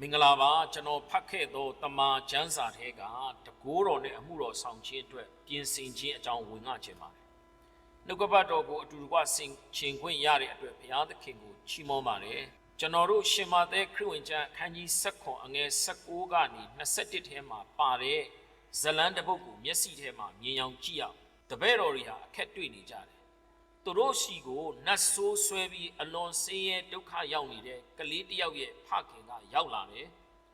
မင်္ဂလာပါကျွန်တော်ဖတ်ခဲ့သောတမန်ကျမ်းစာထဲကတကိုးတော်နဲ့အမှုတော်ဆောင်ခြင်းအတွက်ပြင်ဆင်ခြင်းအကြောင်းဝင်ငှခြင်းပါတယ်နှုတ်ကပတ်တော်ကိုအတူတကွဆင်ခြင်ခွင့်ရတဲ့အတွက်ဘုရားသခင်ကိုချီးမွမ်းပါတယ်ကျွန်တော်တို့ရှင်မာသဲခရစ်ဝင်ကျမ်းအခန်းကြီး7အငယ်16ကနေ21ထဲမှာပါတဲ့ဇလန်းတစ်ပုဒ်ကိုမျက်စိထဲမှာမြင်အောင်ကြည့်ရအောင်တပည့်တော်တွေဟာအခက်တွေ့နေကြတယ် သူတို့ရှိကိုနတ်ဆိုးဆွဲပြီးအလွန်ဆင်းရဲဒုက္ခရောက်နေတဲ့ကလေးတစ်ယောက်ရဲ့ဖခင်ကရောက်လာတယ်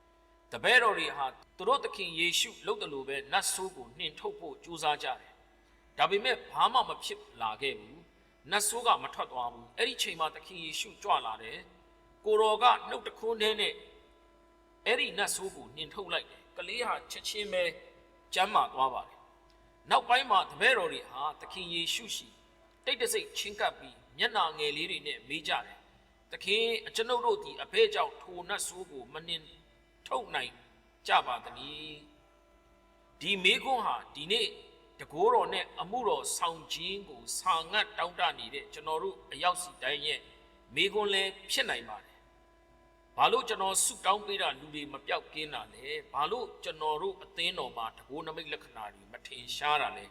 ။တပည့်တော်တွေဟာသူတို့သခင်ယေရှုလုပ်တယ်လို့ပဲနတ်ဆိုးကိုနှင်ထုတ်ဖို့ကြိုးစားကြတယ်။ဒါပေမဲ့ဘာမှမဖြစ်လာခဲ့ဘူး။နတ်ဆိုးကမထွက်သွားဘူး။အဲ့ဒီချိန်မှာသခင်ယေရှုကြွလာတယ်။ကိုတော်ကနှုတ်တစ်ခွန်းတည်းနဲ့အဲ့ဒီနတ်ဆိုးကိုနှင်ထုတ်လိုက်တယ်။ကလေးဟာချက်ချင်းပဲကျမ်းမာသွားပါတယ်။နောက်ပိုင်းမှာတပည့်တော်တွေဟာသခင်ယေရှုရှိ တိတ်တဆိတ်ချင်းကပ်ပြီးမျက်နာငယ်လေးတွေနဲ့မေးကြတယ်။သခင်အကျွန်ုပ်တို့ဒီအဘဲကြောင့်ထိုနတ်ဆိုးကိုမနှင်ထုတ်နိုင်ကြပါသနည်း။ဒီမေခွန်းဟာဒီနေ့တကိုးတော်နဲ့အမှုတော်ဆောင်ခြင်းကိုစာငတ်တောင်းတနေတဲ့ကျွန်တော်တို့အရောက်စီတိုင်းရဲ့မေခွန်းလည်းဖြစ်နိုင်ပါတယ်။ဘာလို့ကျွန်တော်ဆုတောင်းပေးတာလူတွေမပြောက်ကင်းတာလဲဘာလို့ကျွန်တော်တို့အသင်းတော်မှာတကိုးနမိတ်လက္ခဏာတွေမထင်ရှားတာလဲ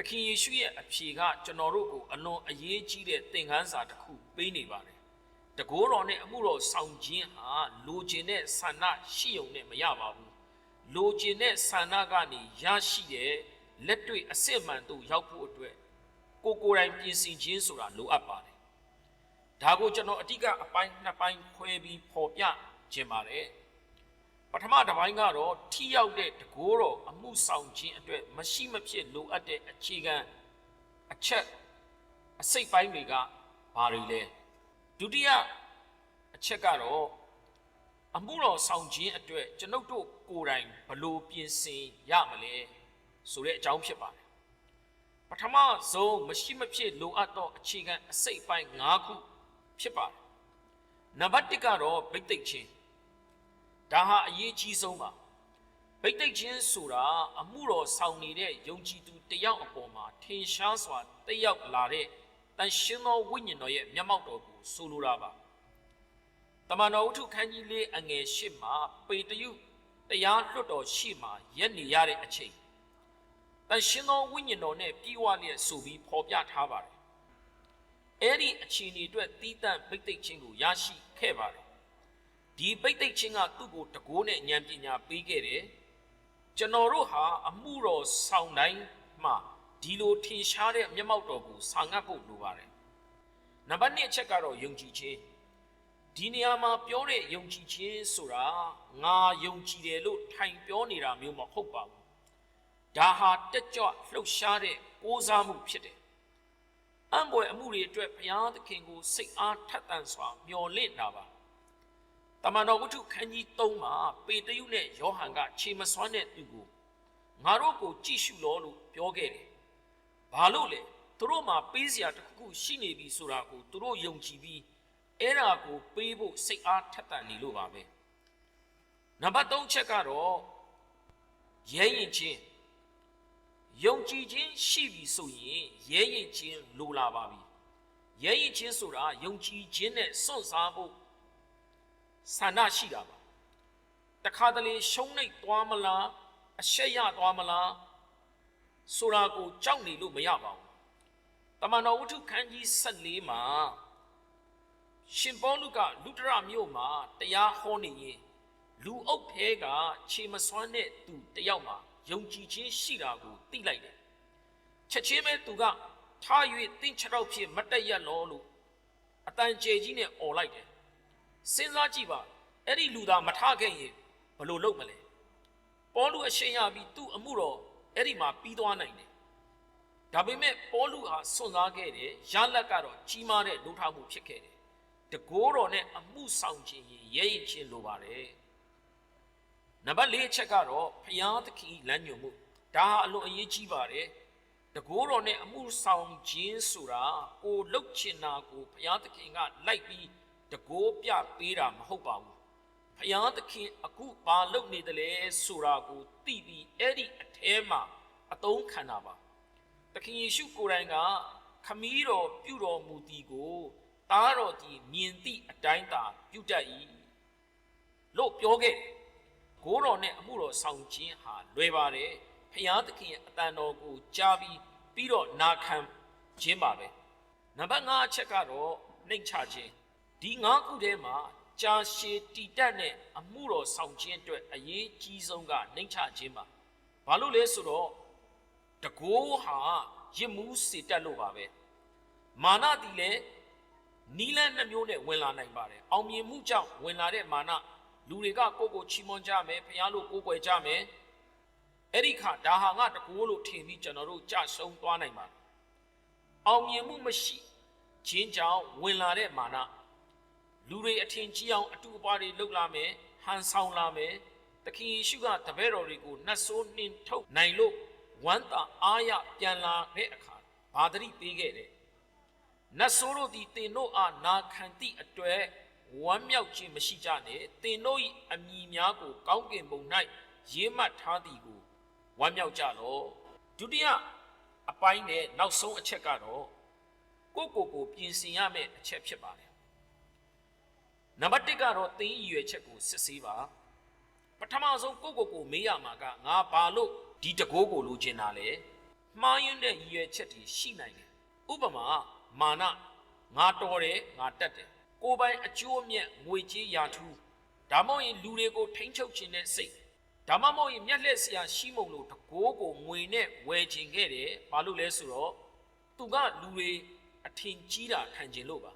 သခင်ယေရှုရဲ့အဖြေကကျွန်တော်တို့ကိုအလွန်အရေးကြီးတဲ့သင်ခန်းစာတစ်ခုပေးနေပါတယ်တကိုးတော်နဲ့အမှုတော်ဆောင်ခြင်းဟာလိုချင်တဲ့ဆန္ဒရှိုံနဲ့မရပါဘူးလိုချင်တဲ့ဆန္ဒကနေရရှိတဲ့လက်တွေ့အစစ်အမှန်တို့ရောက်ဖို့အတွက်ကိုယ်ကိုယ်တိုင်ပြင်ဆင်ခြင်းဆိုတာလိုအပ်ပါတယ်ဒါကိုကျွန်တော်အတိကအပိုင်းနှစ်ပိုင်းခွဲပြီးပေါ်ပြခြင်းပါတယ် ပထမတစ်ပိုင်းကတော့ထိရောက်တဲ့တကိုးတော်အမှုဆောင်ခြင်းအတွက်မရှိမဖြစ်လိုအပ်တဲ့အခြေခံအချက်အစိတ်ပိုင်းတွေကဘာတွေလဲဒုတိယအချက်ကတော့အမှုတော်ဆောင်ခြင်းအတွက်ကျွန်ုပ်တို့ကိုယ်တိုင်ဘယ်လို့ပြင်ဆင်ရမလဲဆိုတဲ့အကြောင်းဖြစ်ပါတယ်ပထမဆုံးမရှိမဖြစ်လိုအပ်သောအခြေခံအစိတ်ပိုင်း၅ခုဖြစ်ပါတယ်။နံပါတ်1ကတော့ဗိသိက်ချင်း ဒါဟာအရေးကြီးဆုံးပါ။ဗိသိက်ချင်းဆိုတာအမှုတော်ဆောင်နေတဲ့ယုံကြည်သူတစ်ယောက်အပေါ်မှာထင်ရှားစွာတက်ရောက်လာတဲ့တန်ရှင်သောဝိညာဉ်တော်ရဲ့မျက်မှောက်တော်ကိုဆိုလိုတာပါ။တမန်တော်ဝတ္ထုခန်းကြီးလေးအငယ်၈မှာပေတရုတရားလွတ်တော်ရှိမှရက်နေရတဲ့အချိန်တန်ရှင်သောဝိညာဉ်တော်နဲ့ပြီးဝလျက်ဆိုပြီးဖော်ပြထားပါတယ်။အဲ့ဒီအခြေအနေအတွက်တီးတန့်ပိတ်သိက်ခြင်းကိုရရှိခဲ့ပါတယ်။ ဒီပိတ်သိက်ခြင်းကသူ့ကိုတကိုးနဲ့ဉာဏ်ပညာပေးခဲ့တယ်။ကျွန်တော်တို့ဟာအမှုတော်ဆောင်တိုင်းမှာဒီလိုထင်ရှားတဲ့မျက်မှောက်တော်ကိုဆောင်ငတ်ဖို့လိုပါတယ်။နံပါတ်1အချက်ကတော့ယုံကြည်ခြင်းဒီနေရာမှာပြောတဲ့ယုံကြည်ခြင်းဆိုတာငါယုံကြည်တယ်လို့ထိုင်ပြောနေတာမျိုးမဟုတ်ပါဘူးဒါဟာတက်ကြွလှုပ်ရှားတဲ့ကိုးစားမှုဖြစ်တယ်။အံ့ဖွယ်အမှုတွေအတွက်ဘုရားသခင်ကိုစိတ်အားထက်သန်စွာမျှော်လင့်တာပါ။ တမန်တော်ဝတ္ထုခန်းကြီး3မှာပေတရုနဲ့ယောဟန်ကခြေမစွမ်းတဲ့သူကိုငါတို့ကိုကြည့်ရှုလို့လို့ပြောခဲ့တယ်။ဘာလို့လဲ။သူတို့မှာပေးစရာတစ်ခုခုရှိနေပြီဆိုတာကိုသူတို့ယုံကြည်ပြီးအဲ့ဒါကိုပေးဖို့စိတ်အားထက်သန်နေလို့ပါပဲ။နံပါတ်3ချက်ကတော့ရဲရင်ချင်းယုံကြည်ခြင်းရှိပြီဆိုရင်ရဲရင်ချင်းလိုလာပါပြီရဲရင်ချင်းဆိုတာယုံကြည်ခြင်းနဲ့စွန့်စားဖို့ ဆန္ဒရှိတာပါတခါတလေရှုံးနေသွားမလားအရှက်ရသွားမလားဆိုတာကိုကြောက်နေလို့မရပါဘူးတမန်တော်ဝတ္ထုခန်းကြီး14မှာရှင်ပေါလုကလူတရမြို့မှာတရားဟောနေရင်လူအုပ်ဖဲကခြေမစွမ်းတဲ့သူတယောက်မှာယုံကြည်ခြင်းရှိတာကိုသိလိုက်တယ်ချက်ချင်းပဲသူကထား၍တင့်ခြေတော့ဖြစ်မတက်ရက်လောလို့အတန်ကျေကြီးနဲ့អော်လိုက်တယ် စဉ်းစားကြည့်ပါအဲ့ဒီလူသားမထခဲ့ရင်ဘယ်လိုလုပ်မလဲပေါလုအရှင်ရပြီးသူ့အမှုတော်အဲ့ဒီမှာပြီးသွားနိုင်တယ်ဒါပေမဲ့ပေါလုဟာစွန့်စားခဲ့တယ်ရလက်ကတော့ကြီးမားတဲ့လူထောက်မှုဖြစ်ခဲ့တယ်တကိုးတော်နဲ့အမှုဆောင်ခြင်းရင်ရဲရင်ချင်းလိုပါတယ်နံပါတ်၄အချက်ကတော့ဖျားသခင်၏လမ်းညွှန်မှုဒါဟာအလွန်အရေးကြီးပါတယ်တကိုးတော်နဲ့အမှုဆောင်ခြင်းဆိုတာကိုလှုပ်ချင်တာကိုဖျားသခင်ကလိုက်ပြီး တကိုးပြပေးတာမဟုတ်ပါဘူးဖျားသခင်အခုဘာလုပ်နေတယ်လဲဆိုတာကိုသိပြီးအဲ့ဒီအแทမှာအသုံးခံတာပါသခင်ယေရှုကိုယ်တိုင်ကခမည်းတော်ပြုတော်မူသည်ကိုသားတော်ကြီးမြင်သည့်အတိုင်းသာပြုတတ်၏ပြောခဲ့တယ်ကိုးတော်နဲ့အမှုတော်ဆောင်ခြင်းဟာလွယ်ပါတယ်ဖျားသခင်ရဲ့အတန်တော်ကိုကြားပြီးပြီးတော့နာခံခြင်းပါပဲနံပါတ်5အချက်ကတော့နှိမ်ချခြင်း ဒီ5ခုထဲမှာကြာရှည်တည်တတ်တဲ့အမှုတော်ဆောင်ခြင်းအတွက်အရေးကြီးဆုံးကနှိမ်ချခြင်းပါဘာလို့လဲဆိုတော့တကိုးဟာရစ်မှုစေတတ်လို့ပါပဲမာနတီလည်းနီးလန်းနှမျိုးနဲ့ဝင်လာနိုင်ပါတယ်အောင်မြင်မှုကြောင့်ဝင်လာတဲ့မာနလူတွေကကိုယ့်ကိုချီးမွမ်းကြမယ်ဖခင်လို့ကိုးကွယ်ကြမယ်အဲ့ဒီခါဒါဟာငါတကိုးလို့ထင်ပြီးကျွန်တော်တို့ကြဆုံးသွားနိုင်ပါတယ်အောင်မြင်မှုမရှိခြင်းကြောင့်ဝင်လာတဲ့မာန လူတွေအထင်ကြီးအောင်အတူအပါတွေလှုပ်လာမယ်ဟန်ဆောင်လာမယ်သခင်ယေရှုကတပည့်တော်တွေကိုနှတ်ဆိုးနှင်ထုတ်နိုင်လို့ဝမ်းသာအားရပြန်လာတဲ့အခါဘာတတိပေးခဲ့တယ်နတ်ဆိုးတို့သည်တင်တို့အားနာခံသည့်အတွေ့ဝမ်းမြောက်ခြင်းမရှိကြနဲ့တင်တို့၏အမိများကို ကောင်းကင်ဘုံ၌ရေးမှတ်ထားသည်ကိုဝမ်းမြောက်ကြလော့ဒုတိယအပိုင်းနဲ့နောက်ဆုံးအချက်ကတော့ကိုယ့်ကိုယ်ကိုပြင်ဆင်ရမယ့်အချက်ဖြစ်ပါတယ် နံပါတ်1ကတော့သင်ရည်ရွယ်ချက်ကိုစစ်ဆေးပါပထမဆုံးကိုယ့်ကိုယ်ကိုမေးရမှာကငါဘာလို့ဒီတကိုးကိုလိုချင်တာလဲမှားယွင်းတဲ့ရည်ရွယ်ချက်တွေရှိနိုင်တယ်ဥပမာမာနငါတော်တယ်ငါတက်တယ်ကိုယ်ပိုင်အကျိုးအမြတ်ငွေကြေးရာထူးဒါမှမဟုတ်ရင်လူတွေကိုထိန်းချုပ်ခြင်းနဲ့စိတ်ဒါမှမဟုတ်ရင်မျက်လှည့်စရာရှိမုံလို့တကိုးကိုငွေနဲ့ဝယ်ခြင်းခဲ့တယ်ဘာလို့လဲဆိုတော့သူကလူတွေအထင်ကြီးတာခံခြင်းလို့ပါ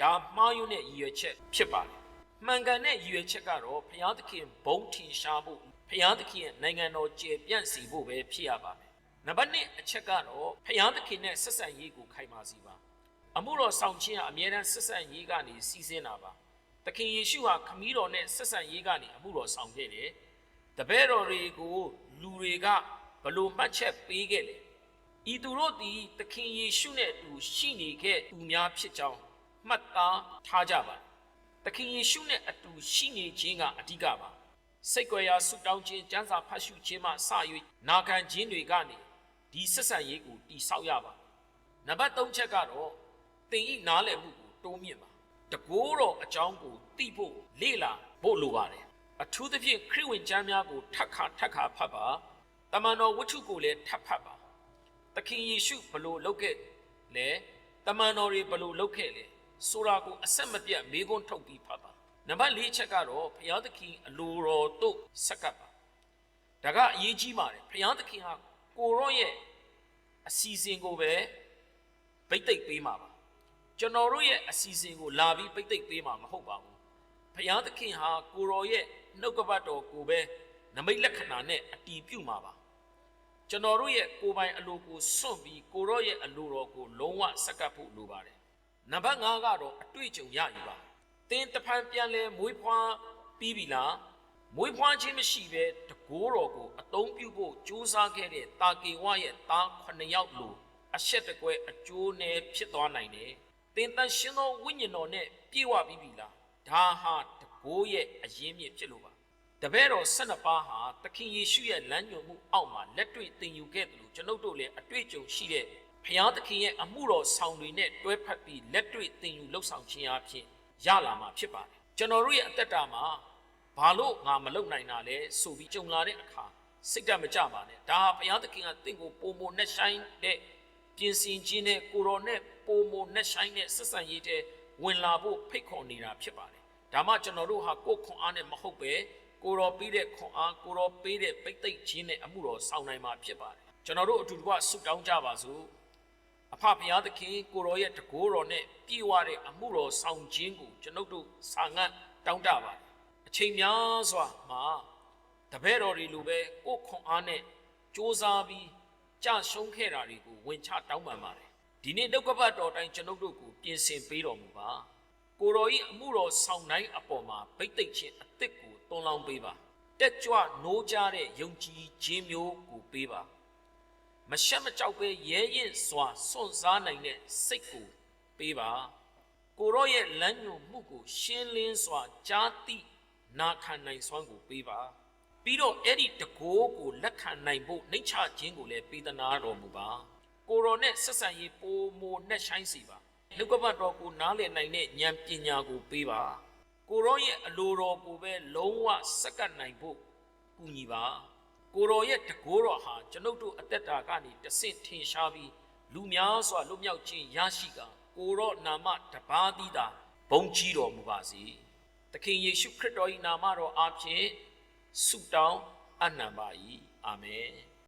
ဒါမှားယွင်းတဲ့ရည်ရွယ်ချက်ဖြစ်ပါတယ်မှန်ကန်တဲ့ရည်ရွယ်ချက်ကတော့ဘုရားသခင်ဘုံထင်ရှားဖို့ဘုရားသခင်ရဲ့နိုင်ငံတော်ကျေပြန့်စီဖို့ပဲဖြစ်ရပါမယ်နံပါတ်1အချက်ကတော့ဘုရားသခင်နဲ့ဆက်ဆံရေးကိုခိုင်မာစီပါအမှုတော်ဆောင်ခြင်းဟာအမြဲတမ်းဆက်ဆံရေးကနေစီးဆင်းတာပါသခင်ယေရှုဟာခမည်းတော်နဲ့ဆက်ဆံရေးကနေအမှုတော်ဆောင်ခဲ့တယ်တပည့်တော်တွေကိုလူတွေကဘလို့မှတ်ချက်ပေးခဲ့လေဤသူတို့သည်သခင်ယေရှုနဲ့အတူရှိနေခဲ့သူများဖြစ်ကြောင်း မှတ်သားထားကြပါသခင်ယေရှုနဲ့အတူရှိနေခြင်းကအဓိကပါစိတ်ကြွယ်ရာဆုတောင်းခြင်းစံစာဖတ်ရှုခြင်းမှစ၍နာခံခြင်းတွေကနေဒီဆက်ဆံရေးကိုတိဆောက်ရပါနံပါတ်3ချက်ကတော့သင်ဤနားလည်မှုကိုတိုးမြင့်ပါတကိုးတော်အကြောင်းကိုသိဖို့လေ့လာဖို့လိုပါတယ်အထူးသဖြင့်ခရစ်ဝင်ကျမ်းများကိုထပ်ခါထပ်ခါဖတ်ပါတမန်တော်ဝတ္ထုကိုလည်းထပ်ဖတ်ပါသခင်ယေရှုဘလို့လုပ်ခဲ့လဲတမန်တော်တွေဘလို့လုပ်ခဲ့လဲ ဆိုတာကိုအဆက်မပြတ်မေးခွန်းထုတ်ပြီးဖတ်ပါနံပါတ်၄ချက်ကတော့ဘုရားသခင်အလိုတော်တို့ဆက်ကပ်ပါဒါကအရေးကြီးပါတယ်ဘုရားသခင်ဟာကိုရော့ရဲ့အစီအစဉ်ကိုပဲဗိတ်သိက်ပေးမှာပါကျွန်တော်တို့ရဲ့အစီအစဉ်ကိုလာပြီးဗိတ်သိက်ပေးမှာမဟုတ်ပါဘူးဘုရားသခင်ဟာကိုရော့ရဲ့နှုတ်ကပတ်တော်ကိုပဲနမိတ်လက္ခဏာနဲ့အတီးပြုမှာပါကျွန်တော်တို့ရဲ့ကိုယ်ပိုင်အလိုကိုစွန့်ပြီးကိုရော့ရဲ့အလိုတော်ကိုလုံးဝဆက်ကပ်ဖို့လိုပါတယ် နံပါတ်5ကတော့အတွေ့အကြုံရယူပါသင်တဖန်ပြန်လဲမွေးဖွားပြီးပြီလားမွေးဖွားခြင်းမရှိဘဲတကိုးတော်ကိုအသုံးပြုဖို့ကြိုးစားခဲ့တဲ့တာကေဝရဲ့သား9ယောက်လိုအရှက်တကွဲအကျိုးနဲ့ဖြစ်သွားနိုင်တယ်သင်တန်ရှင်သောဝိညာဉ်တော်နဲ့ပြေဝပြီးပြီလားဒါဟာတကိုးရဲ့အရင်းမြစ်ဖြစ်လို့ပါတပည့်တော်12ပါးဟာသခင်ယေရှုရဲ့လမ်းညွှန်မှုအောက်မှာလက်တွေ့သင်ယူခဲ့တယ်လို့ကျွန်ုပ်တို့လည်းအတွေ့အကြုံရှိတဲ့ ဖျားသခင်ရဲ့အမှုတော်ဆောင်တွေနဲ့တွဲဖက်ပြီးလက်တွေ့သင်ယူလှုပ်ဆောင်ခြင်းအဖြစ်ရလာမှာဖြစ်ပါတယ်ကျွန်တော်တို့ရဲ့အသက်တာမှာဘာလို့ငါမလုပ်နိုင်တာလဲဆိုပြီးကြုံလာတဲ့အခါစိတ်ဓာတ်မကြပါနဲ့ဒါဟာဘုရားသခင်ကတင့်ကိုပုံမနဲ့ဆိုင်တဲ့ပြင်ဆင်ခြင်းနဲ့ကိုတော်နဲ့ပုံမနဲ့ဆိုင်တဲ့ဆက်ဆံရေးတဲ့ဝင်လာဖို့ဖိတ်ခေါ်နေတာဖြစ်ပါတယ်ဒါမှကျွန်တော်တို့ဟာကိုယ်ခွန်အားနဲ့မဟုတ်ပဲကိုတော်ပေးတဲ့ခွန်အားကိုတော်ပေးတဲ့ပိတ်သိက်ခြင်းနဲ့အမှုတော်ဆောင်နိုင်မှာဖြစ်ပါတယ်ကျွန်တော်တို့အတူတကွဆုတောင်းကြပါစို့ အဖဖရားသခင်ကိုရောရဲ့တကိုးတော်နဲ့ပြည့်ဝတဲ့အမှုတော်ဆောင်ခြင်းကိုကျွန်ုပ်တို့စာငတ်တောင်းတပါတယ်အချိန်များစွာမှာတပည့်တော်တွေလိုပဲကိုယ်ခွန်အားနဲ့စ조사ပြီးကြရှုံးခဲ့တာတွေကိုဝင်ချတောင်းပန်ပါတယ်ဒီနေ့ဒုက္ခပတ်တော်တိုင်းကျွန်ုပ်တို့ကိုပြင်ဆင်ပေးတော်မူပါကိုတော်ဤအမှုတော်ဆောင်တိုင်းအပေါ်မှာဗိတ်သိက်ခြင်းအသစ်ကိုတွန်းလောင်းပေးပါတက်ကြွနိုးကြတဲ့ယုံကြည်ခြင်းမျိုးကိုပေးပါ မရှက်မကြောက်ပဲရဲရင်စွာစွန့်စားနိုင်တဲ့စိတ်ကိုပေးပါကိုရော့ရဲ့လမ်းညွန်မှုကိုရှင်းလင်းစွာကြားသိနာခံနိုင်စွမ်းကိုပေးပါပြီးတော့အဲ့ဒီတကိုးကိုလက်ခံနိုင်ဖို့နှိမ့်ချခြင်းကိုလည်းပေးသနာတော်မူပါကိုရောနဲ့ဆက်ဆံရေးပိုမိုနဲ့ဆိုင်စီပါနှုတ်ကပတ်တော်ကိုနားလည်နိုင်တဲ့ဉာဏ်ပညာကိုပေးပါကိုရောရဲ့အလိုတော်ကိုပဲလုံးဝစက္ကပ်နိုင်ဖို့ကူညီပါ ကိုရောရဲ့တကိုးတော်ဟာကျွန်ုပ်တို့အသက်တာကနေတဆင့်ထင်ရှားပြီးလူများစွာလွတ်မြောက်ခြင်းရရှိကကိုရောနာမတပါးသီးသာဘုံကြီးတော်မူပါစေသခင်ယေရှုခရစ်တော်၏နာမတော်အားဖြင့်ဆုတောင်းအနံပါ၏အာမင်